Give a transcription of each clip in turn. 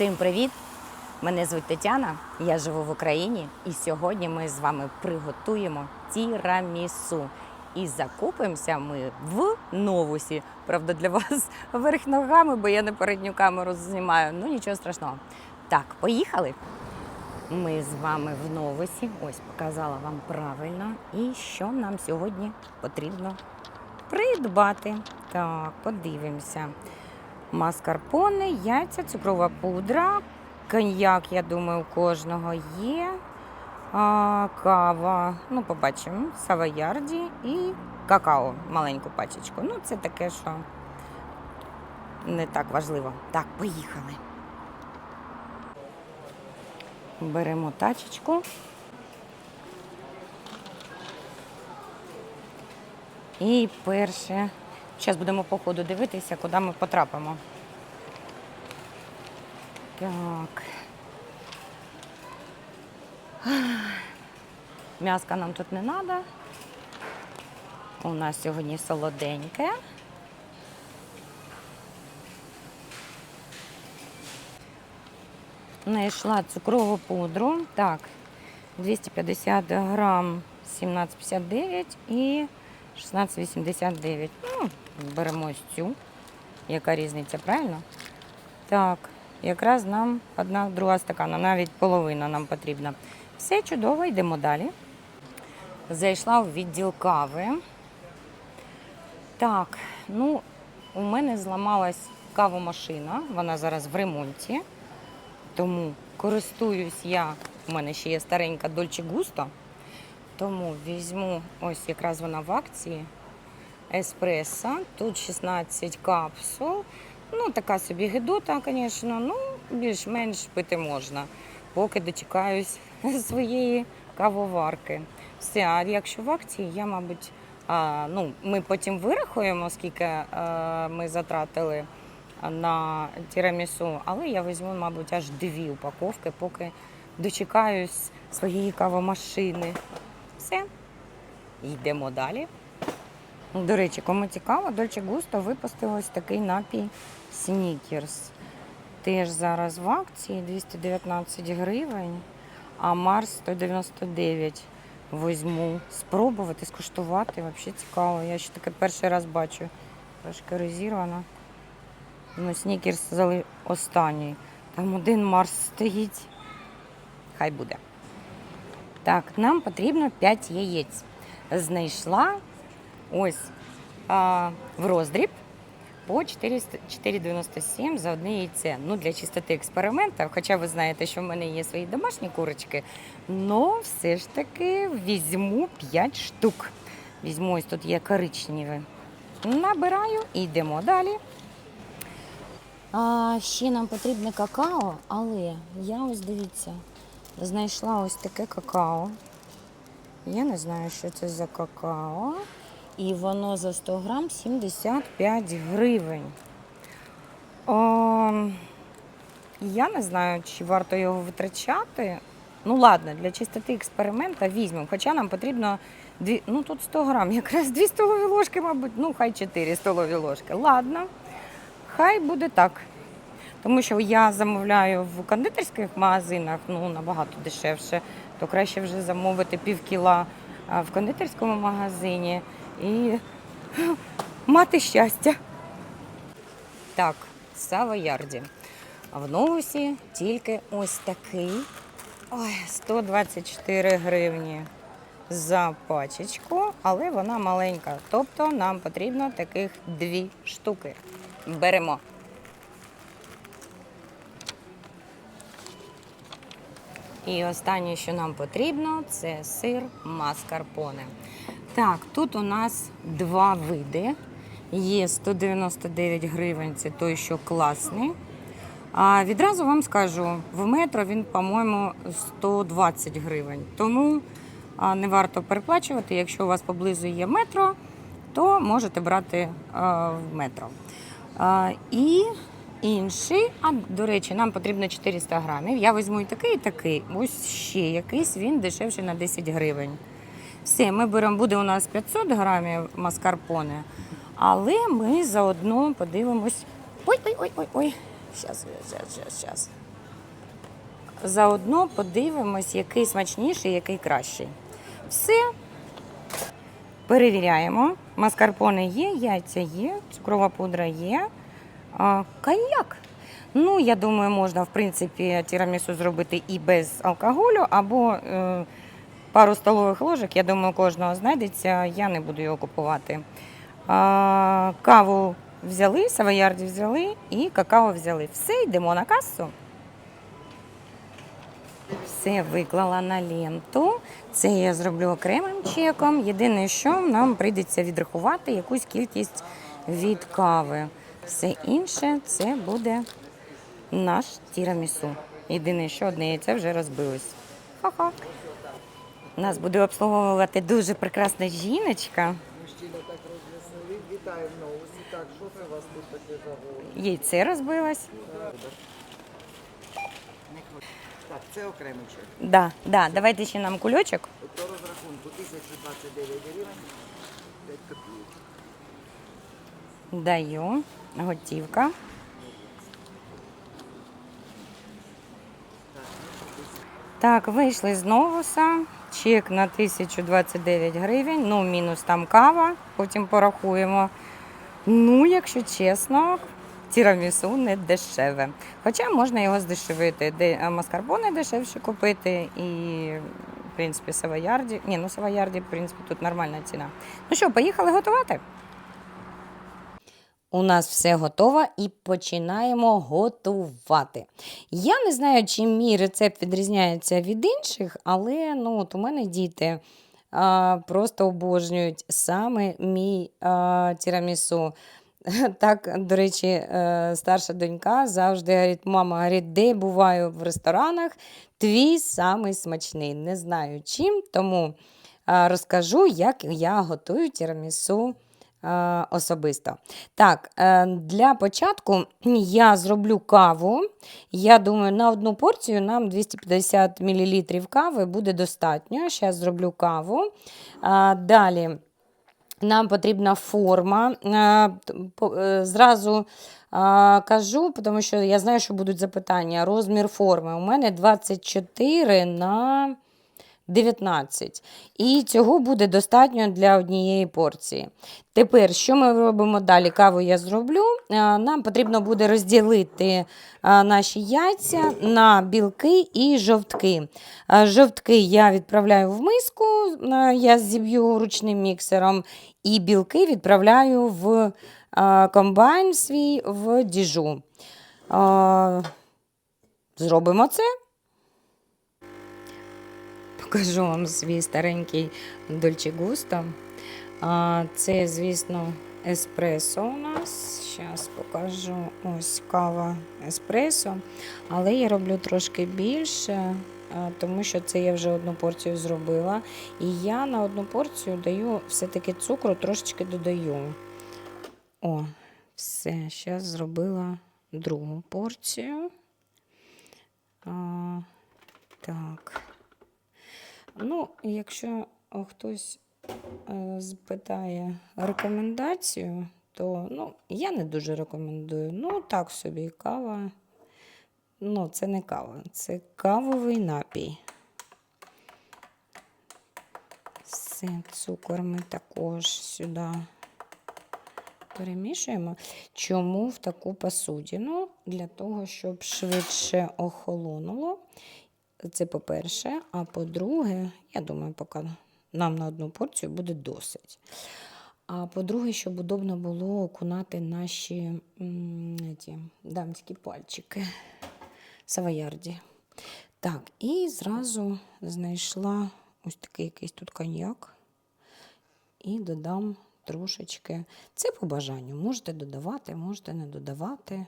Всім привіт! Мене звуть Тетяна, я живу в Україні, і сьогодні ми з вами приготуємо тірамісу. І закупимося ми в новусі. Правда, для вас верх ногами, бо я не передню камеру знімаю. Ну нічого страшного. Так, поїхали. Ми з вами в новусі. Ось показала вам правильно. І що нам сьогодні потрібно придбати. Так, подивимося. Маскарпоне, яйця, цукрова пудра, коньяк, я думаю, у кожного є. А, кава, ну, побачимо, савоярді і какао, маленьку пачечку. Ну, це таке, що не так важливо. Так, поїхали. Беремо тачечку. І перше. Зараз будемо по ходу дивитися, куди ми потрапимо. Так. М'яска нам тут не треба. У нас сьогодні солоденьке. Знайшла цукрову пудру. Так, 250 грам 17,59 і 16,89. Ну, беремо ось цю. Яка різниця, правильно? Так, якраз нам одна друга стакана, навіть половина нам потрібна. Все чудово, йдемо далі. Зайшла в відділ кави. Так, ну, у мене зламалась кавомашина, вона зараз в ремонті. Тому користуюсь я, у мене ще є старенька Dolce Gusto, тому візьму, ось якраз вона в акції. Еспресо, тут 16 капсул. Ну, така собі гидота, звісно, ну, більш-менш пити можна, поки дочекаюсь своєї кавоварки. Все, а якщо в акції, я, мабуть, а, ну, ми потім вирахуємо, скільки а, ми затратили на тірамісу, але я візьму, мабуть, аж дві упаковки, поки дочекаюсь своєї кавомашини. Все, йдемо далі. До речі, кому цікаво, Dolce Gusto випустив ось такий напій Snickers. Теж зараз в акції 219 гривень, а Марс 199. Візьму спробувати, скуштувати. Взагалі цікаво. Я ще таке перший раз бачу. Трошки розірвана. Ну, Снікерс взяли останній. Там один Марс стоїть. Хай буде. Так, нам потрібно 5 яєць. Знайшла ось а, в роздріб по 4,97 за одне яйце. Ну, для чистоти експерименту, хоча ви знаєте, що в мене є свої домашні курочки, але все ж таки візьму 5 штук. Візьму ось тут є коричневі. Набираю і йдемо далі. А, ще нам потрібне какао, але я ось дивіться, знайшла ось таке какао. Я не знаю, що це за какао. І воно за 100 грам 75 гривень. О, я не знаю, чи варто його витрачати. Ну, ладно, для чистоти експеримента візьмемо. Хоча нам потрібно дві, ну тут 100 грам, якраз 2 столові ложки, мабуть, ну хай 4 столові ложки. Ладно, хай буде так. Тому що я замовляю в кондитерських магазинах, ну набагато дешевше, то краще вже замовити пів кіла в кондитерському магазині і мати щастя. Так, Савоярді. А в новусі тільки ось такий. Ой, 124 гривні за пачечку, але вона маленька. Тобто нам потрібно таких дві штуки. Беремо. І останнє, що нам потрібно, це сир маскарпоне. Так, тут у нас два види. Є 199 гривень, це той, що класний. А відразу вам скажу, в метро він, по-моєму, 120 гривень. Тому не варто переплачувати. Якщо у вас поблизу є метро, то можете брати в метро. І інший, а до речі, нам потрібно 400 грамів. Я візьму і такий, і такий. Ось ще якийсь, він дешевший на 10 гривень. Все, ми беремо, буде у нас 500 грамів маскарпоне, але ми заодно подивимось. Ой, ой, ой, ой, ой. Щас, щас, щас, щас. заодно подивимось, який смачніший, який кращий. Все. Перевіряємо. Маскарпоне є, яйця є, цукрова пудра є. Коньяк. Ну, я думаю, можна, в принципі, тірамісу зробити і без алкоголю, або е, пару столових ложок. Я думаю, кожного знайдеться, я не буду його купувати. А, каву взяли, савоярді взяли і какао взяли. Все, йдемо на касу. Все виклала на ленту. Це я зроблю окремим чеком. Єдине, що нам прийдеться відрахувати якусь кількість від кави. Все інше це буде наш тірамісу. Єдине, що одне яйце вже розбилось. Ха-ха. Нас буде обслуговувати дуже прекрасна жіночка. Мужчина так розвеселив. Вітаю новості. Так, що це у вас тут таке за голод? Яйце розбилось. Так, це окремий чек. Да, да. Давайте ще нам кульочок. По розрахунку 1029 гривень 5 копійок. Даю. Готівка. Так, вийшли з новуса. Чек на 1029 гривень. Ну, мінус там кава, потім порахуємо. Ну, якщо чесно, тірамісу не дешеве. Хоча можна його здешевити. Де маскарпоне дешевше купити і, в принципі, савоярді. Ні, ну савоярді, в принципі, тут нормальна ціна. Ну що, поїхали готувати? У нас все готово і починаємо готувати. Я не знаю, чим мій рецепт відрізняється від інших, але ну, от у мене діти а, просто обожнюють саме мій а, тірамісу. Так, до речі, е, старша донька завжди говорить: мама, говорить, де буваю в ресторанах, твій самий смачний. Не знаю чим, тому розкажу, як я готую тірамісу особисто. Так, е, для початку я зроблю каву. Я думаю, на одну порцію нам 250 мл кави буде достатньо. Зараз зроблю каву. Е, Далі. Нам потрібна форма. Е, е, Зразу е, кажу, тому що я знаю, що будуть запитання. Розмір форми у мене 24 на 19. І цього буде достатньо для однієї порції. Тепер, що ми робимо далі? Каву я зроблю. Е, Нам потрібно буде розділити е, наші яйця на білки і жовтки. Е, Жовтки я відправляю в миску, я зіб'ю ручним міксером, і білки відправляю в комбайн свій в діжу. Зробимо це. Покажу вам свій старенький Дольче Густо. Це, звісно, еспресо у нас. Зараз покажу ось кава еспресо. Але я роблю трошки більше, тому що це я вже одну порцію зробила. І я на одну порцію даю все-таки цукру, трошечки додаю. О, все, зараз зробила другу порцію. А, так. Ну, якщо хтось е, спитає рекомендацію, то ну, я не дуже рекомендую. Ну, так собі кава. Ну, це не кава, це кавовий напій. Все, цукор ми також сюди перемішуємо. Чому в таку посудину? Для того, щоб швидше охолонуло. Це по-перше. А по-друге, я думаю, поки нам на одну порцію буде досить. А по-друге, щоб удобно було окунати наші ті, дамські пальчики савоярді. Так, і зразу знайшла ось такий якийсь тут коньяк. І додам трошечки. Це по бажанню. Можете додавати, можете не додавати.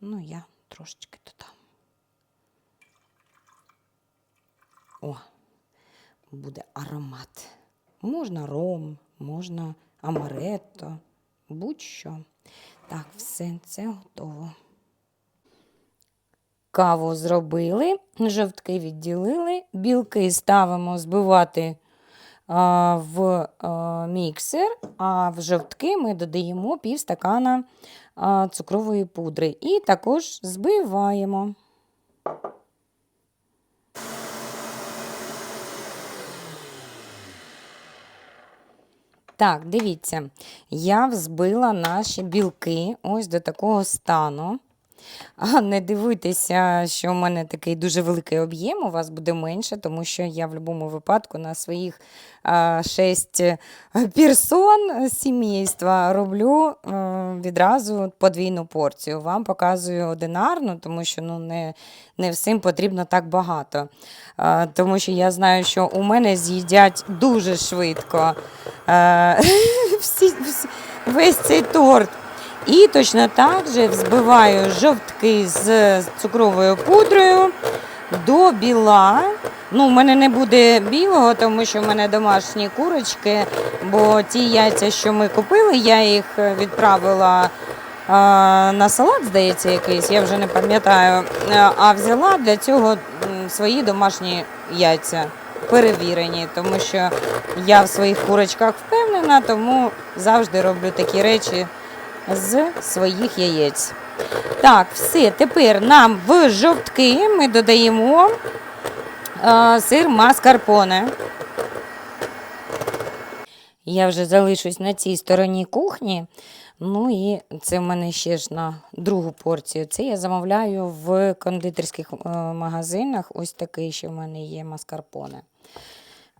Ну, я трошечки додам. О, буде аромат. Можна ром, можна амаретто, будь-що. Так, все, це готово. Каву зробили, жовтки відділили, білки ставимо збивати а, в а, міксер, а в жовтки ми додаємо пів стакана а, цукрової пудри і також збиваємо. Так, дивіться, я взбила наші білки ось до такого стану. А не дивуйтеся, що в мене такий дуже великий об'єм, у вас буде менше, тому що я в будь-якому випадку на своїх е, персон сімейства роблю відразу подвійну порцію. Вам показую одинарну, тому що ну, не, не всім потрібно так багато. Тому що я знаю, що у мене з'їдять дуже швидко всі, весь цей торт. І точно так же взбиваю жовтки з цукровою пудрою до біла. Ну, у мене не буде білого, тому що в мене домашні курочки, бо ті яйця, що ми купили, я їх відправила а, на салат, здається, якийсь, я вже не пам'ятаю. Е, А взяла для цього свої домашні яйця. Перевірені, тому що я в своїх курочках впевнена, тому завжди роблю такі речі з своїх яєць. Так, все, тепер нам в жовтки ми додаємо е, сир маскарпоне. Я вже залишусь на цій стороні кухні. Ну і це в мене ще ж на другу порцію. Це я замовляю в кондитерських е, магазинах. Ось такий ще в мене є маскарпоне.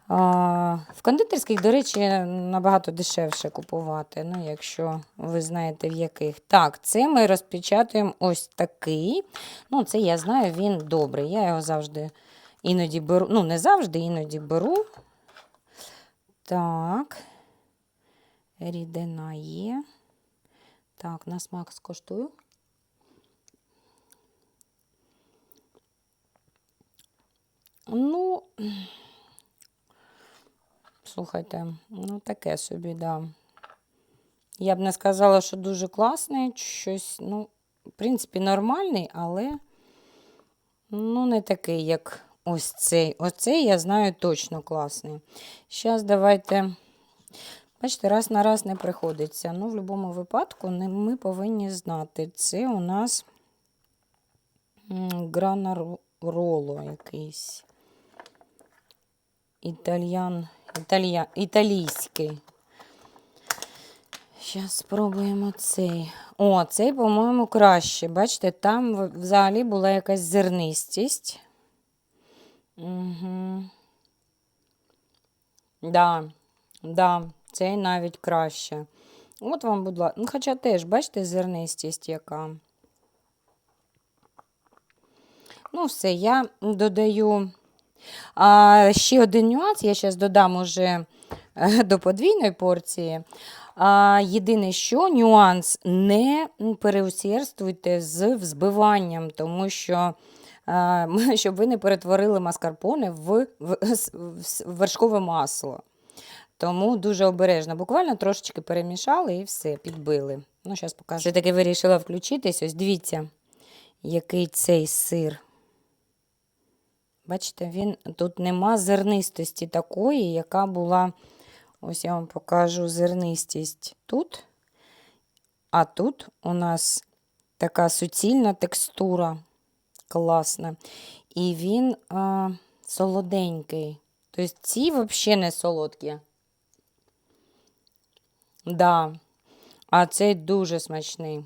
В кондитерських, до речі, набагато дешевше купувати, ну, якщо ви знаєте в яких. Так, це ми розпечатуємо ось такий. Ну, це я знаю, він добрий. Я його завжди іноді беру. Ну, не завжди, іноді беру. Так. Рідина є. Так, на смак скоштую. Ну, Слухайте, ну таке собі, да. Я б не сказала, що дуже класний, щось, ну, в принципі, нормальний, але ну, не такий, як ось цей. Оцей, я знаю, точно класний. Зараз давайте. Бачите, раз на раз не приходиться. Ну, в будь-якому випадку ми повинні знати. Це у нас гранароло якийсь. Італьян, італія, італійський. Зараз спробуємо цей. О, цей, по-моєму, краще. Бачите, там взагалі була якась зернистість. Угу. Да, да, цей навіть краще. От вам, будь ласка. Ну, хоча теж, бачите, зернистість яка. Ну, все, я додаю. А, ще один нюанс, я зараз додам уже е, до подвійної порції. А, єдине, що нюанс, не переусердствуйте з взбиванням, тому що а, щоб ви не перетворили маскарпоне в, в, в вершкове масло. Тому дуже обережно. Буквально трошечки перемішали і все, підбили. Ну, зараз покажу. Все-таки вирішила включитись. Ось дивіться, який цей сир. Бачите, він тут нема зернистості такої, яка була. Ось я вам покажу зернистість тут. А тут у нас така суцільна текстура. Класна. І він а, солоденький. Тобто ці взагалі не солодкі. Да. А цей дуже смачний.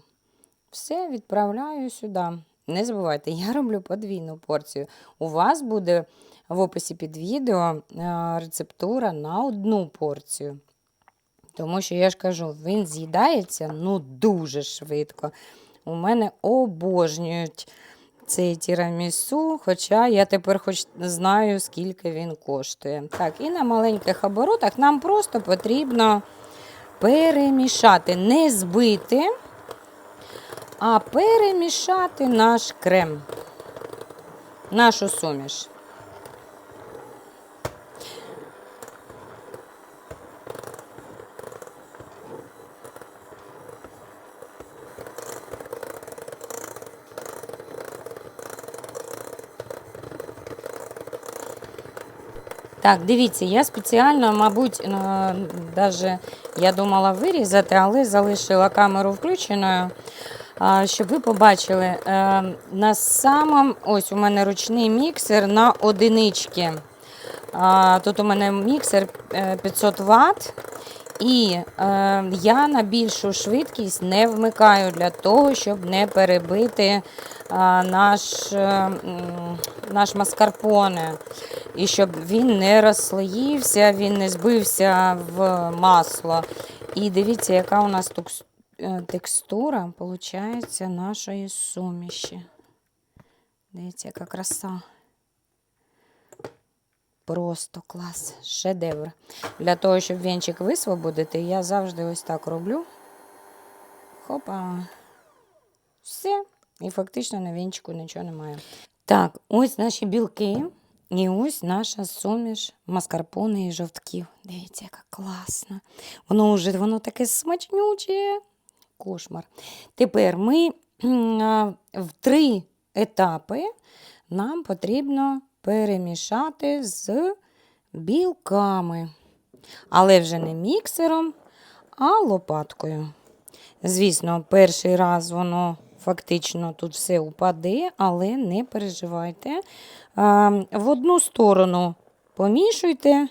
Все, відправляю сюди. Не забувайте, я роблю подвійну порцію. У вас буде в описі під відео е, рецептура на одну порцію. Тому що я ж кажу, він з'їдається ну дуже швидко. У мене обожнюють цей тірамісу, хоча я тепер хоч знаю, скільки він коштує. Так, і на маленьких оборотах нам просто потрібно перемішати, не збити а перемішати наш крем, нашу суміш. Так, дивіться, я спеціально, мабуть, навіть я думала вирізати, але залишила камеру включеною. Щоб ви побачили, е, на самом ось у мене ручний міксер на одинички. Тут у мене міксер е, 500 Вт. І е, я на більшу швидкість не вмикаю для того, щоб не перебити е, наш, е, наш маскарпоне. І щоб він не розслоївся, він не збився в масло. І дивіться, яка у нас е, текстура виходить нашої суміші. Дивіться, яка краса. Просто клас, шедевр. Для того, щоб вінчик висвободити, я завжди ось так роблю. Хопа. Все. І фактично на вінчику нічого немає. Так, ось наші білки. І ось наша суміш маскарпоне і жовтків. Дивіться, яка класна. Воно вже воно таке смачнюче. Кошмар. Тепер ми в три етапи нам потрібно перемішати з білками. Але вже не міксером, а лопаткою. Звісно, перший раз воно фактично тут все упаде, але не переживайте. В одну сторону помішуйте,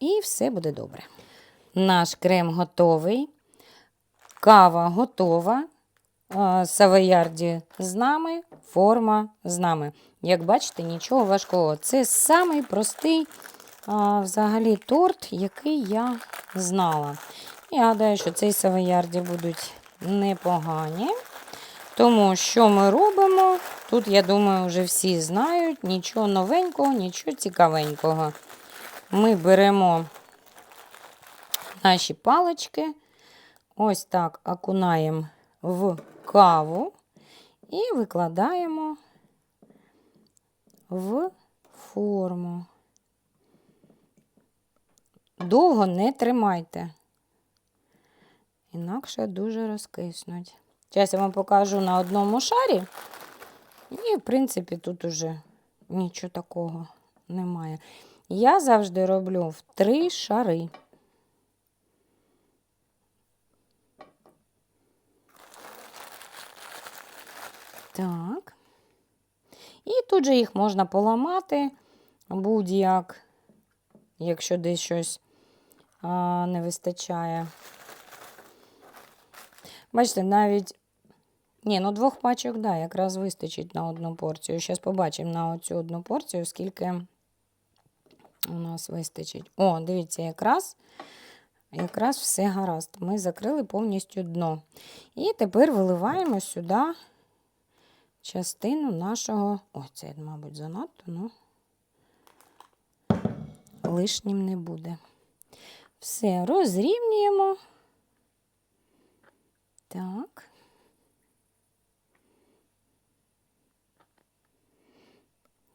і все буде добре. Наш крем готовий. Кава готова. Савоярді з нами, форма з нами. Як бачите, нічого важкого. Це самий простий взагалі торт, який я знала. Я гадаю, що цей савоярді будуть непогані. Тому що ми робимо? Тут, я думаю, вже всі знають нічого новенького, нічого цікавенького. Ми беремо наші палички, ось так окунаємо в каву і викладаємо в форму. Довго не тримайте, інакше дуже розкиснуть. Зараз я вам покажу на одному шарі. І, в принципі, тут уже нічого такого немає. Я завжди роблю в три шари. Так. І тут же їх можна поламати будь-як, якщо десь щось а, не вистачає. Бачите, навіть. Ні, ну двох пачок, да, якраз вистачить на одну порцію. Зараз побачимо на оцю одну порцію, скільки у нас вистачить. О, дивіться, якраз, якраз все гаразд. Ми закрили повністю дно. І тепер виливаємо сюди частину нашого. Ой, це, мабуть, занадто, ну лишнім не буде. Все, розрівнюємо. Так.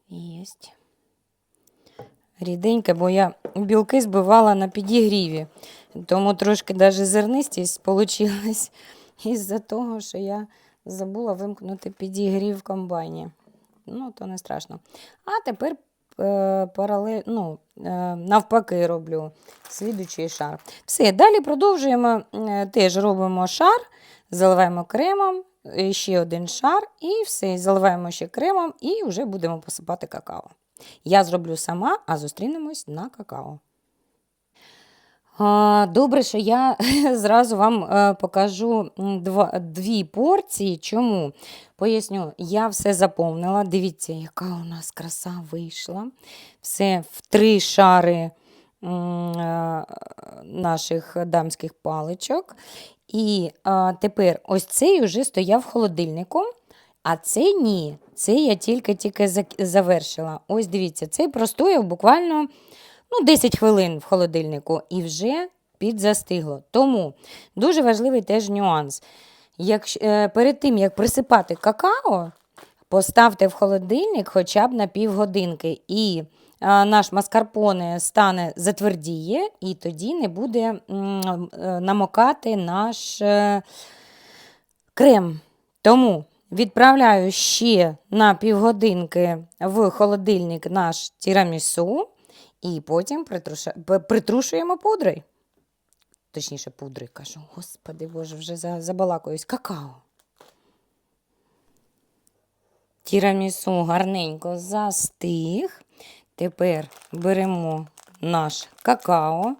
Єсть. Ріденьке, бо я білки збивала на підігріві. Тому трошки навіть зернистість вийшла із-за того, що я забула вимкнути підігрів в комбайні. Ну, то не страшно. А тепер е, ну, е, навпаки роблю слідучий шар. Все, далі продовжуємо. Е, теж робимо шар, заливаємо кремом, е, ще один шар, і все, заливаємо ще кремом, і вже будемо посипати какао. Я зроблю сама, а зустрінемось на какао. Добре, що я зразу вам е, покажу дві порції. Чому? Поясню, я все заповнила. Дивіться, яка у нас краса вийшла. Все в три шари е, наших дамських паличок. І тепер ось цей вже стояв в холодильнику, а цей ні. Це я тільки-тільки завершила. Ось дивіться, цей простояв буквально ну, 10 хвилин в холодильнику і вже підзастигло. Тому дуже важливий теж нюанс. Якщо, е, перед тим, як присипати какао, поставте в холодильник хоча б на півгодинки. І е, наш маскарпоне стане затвердіє, і тоді не буде е, намокати наш крем. Тому відправляю ще на півгодинки в холодильник наш тірамісу. І потім притрушуємо пудрою. Точніше, пудри кажу. Господи Боже, вже за- забалакаюсь. Какао. Тірамісу гарненько застиг. Тепер беремо наш какао.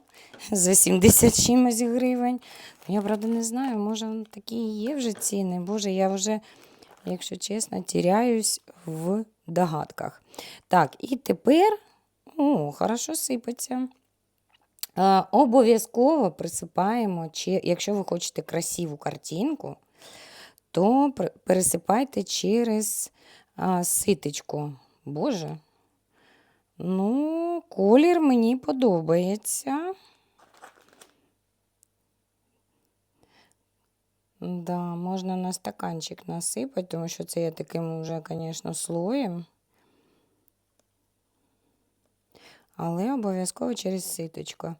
за 70 чимось гривень. Я, правда, не знаю, може такі є вже ціни. Боже, я вже, якщо чесно, тіряюсь в догадках. Так, і тепер, о, хорошо сипеться. Обов'язково присипаємо, чи, якщо ви хочете красиву картинку, то пересипайте через а, ситочку. Боже. Ну, колір мені подобається. Да, можна на стаканчик насипати, тому що це я таким уже, звісно, слоєм. Але обов'язково через ситочку.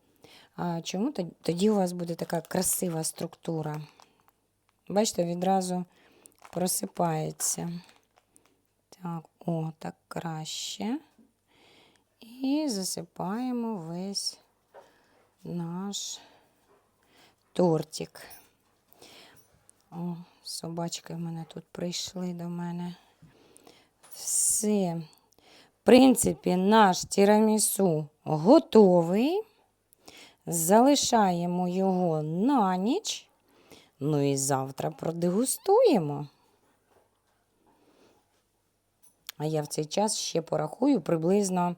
А чому тоді у вас буде така красива структура? Бачите, відразу просипається. Так, о, так краще. І засипаємо весь наш тортик. О, собачки в мене тут прийшли до мене. Все. Принципі, наш тірамісу готовий. Залишаємо його на ніч. Ну і завтра продегустуємо. А я в цей час ще порахую приблизно,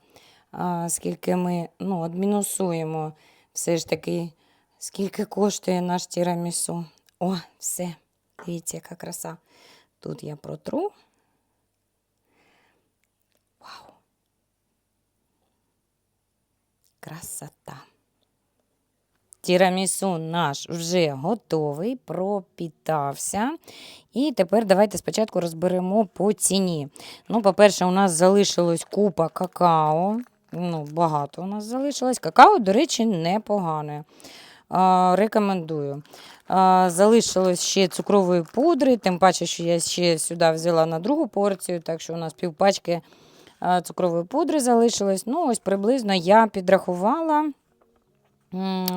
скільки ми ну, адмінусуємо все ж таки, скільки коштує наш тірамісу. О, все. Дивіться, яка краса. Тут я протру. Красота. Тірамісу наш вже готовий, пропітався. І тепер давайте спочатку розберемо по ціні. Ну, по-перше, у нас залишилось купа какао. Ну, багато у нас залишилось. Какао, до речі, непогане. А, рекомендую. А, залишилось ще цукрової пудри, тим паче, що я ще сюди взяла на другу порцію, так що у нас півпачки цукрової пудри залишилось. Ну, ось приблизно я підрахувала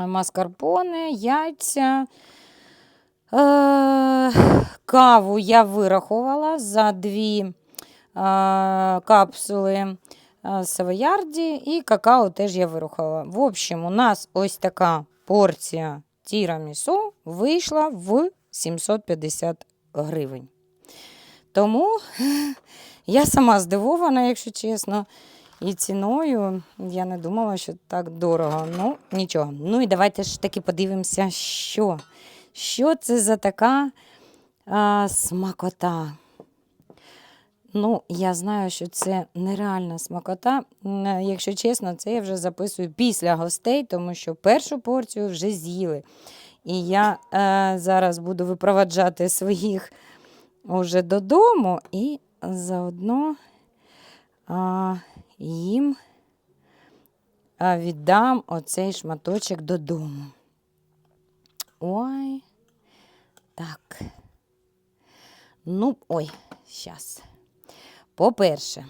маскарпоне, яйця. Е, каву я вирахувала за дві е, капсули е, савоярді і какао теж я вирахувала. В общем, у нас ось така порція тірамісу вийшла в 750 гривень. Тому я сама здивована, якщо чесно. І ціною я не думала, що так дорого. Ну, нічого. Ну і давайте ж таки подивимося, що. Що це за така а, смакота? Ну, я знаю, що це нереальна смакота. Якщо чесно, це я вже записую після гостей, тому що першу порцію вже з'їли. І я е, зараз буду випроваджати своїх уже додому і заодно а, їм віддам оцей шматочок додому. Ой. Так. Ну, ой, зараз. По-перше,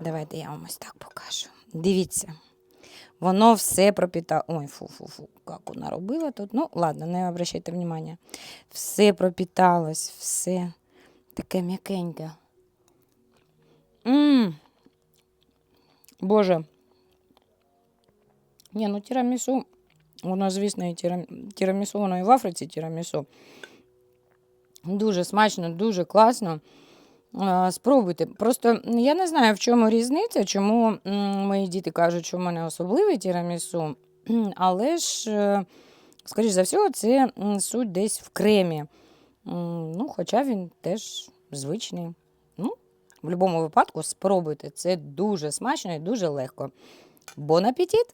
давайте я вам ось так покажу. Дивіться, воно все пропітало. Ой, фу-фу-фу, як вона робила тут. Ну, ладно, не обращайте внимання. Все пропіталось, все таке м'якеньке. Мм. Боже. Ні, ну тірамісу, воно, звісно, і тірам- тірамісу, воно і в Африці тірамісу. Дуже смачно, дуже класно. Спробуйте. Просто я не знаю, в чому різниця, чому мої діти кажуть, що в мене особливий тірамісу, але ж, е, скоріш за всього, це суть десь в кремі. Ну, хоча він теж звичний. В будь-якому випадку спробуйте. Це дуже смачно і дуже легко. Бон апетит!